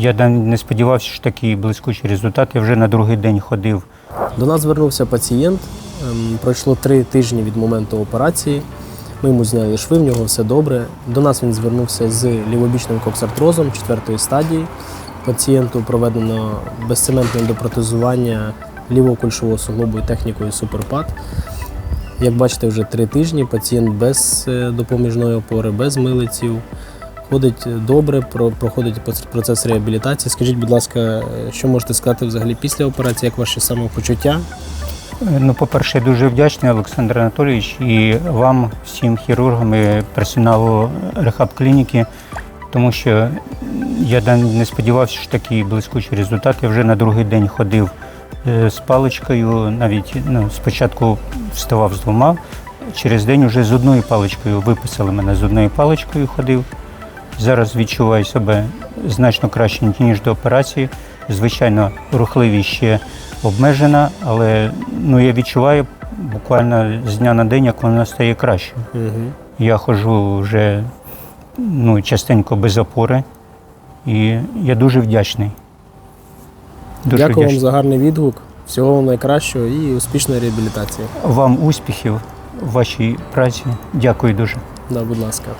Я не сподівався, що такий блискучий результат. Я вже на другий день ходив. До нас звернувся пацієнт. ем, Пройшло три тижні від моменту операції. Ми йому зняли шви, в нього все добре. До нас він звернувся з лівобічним коксартрозом четвертої стадії. Пацієнту проведено безцементне допротезування лівого кульшового суглобу і технікою суперпад. Як бачите, вже три тижні пацієнт без е, допоміжної опори, без милиців. Ходить добре, про- проходить процес реабілітації. Скажіть, будь ласка, е, що можете сказати взагалі після операції, як ваші самопочуття? Ну, по-перше, дуже вдячний Олександр Анатолійович і вам, всім хірургам і персоналу рехаб-клініки, тому що я не сподівався, що такий блискучий результат. Я вже на другий день ходив е, з паличкою, навіть ну, спочатку вставав з двома, через день вже з одною паличкою виписали мене з одною паличкою ходив. Зараз відчуваю себе значно краще, ніж до операції. Звичайно, рухливість ще обмежена, але ну, я відчуваю буквально з дня на день, як вона стає краще. Угу. Я ходжу вже ну, частенько без опори, і я дуже вдячний. Дуже Дякую вам за гарний відгук. Всього вам найкращого і успішної реабілітації. Вам успіхів в вашій праці. Дякую дуже. Да, будь ласка.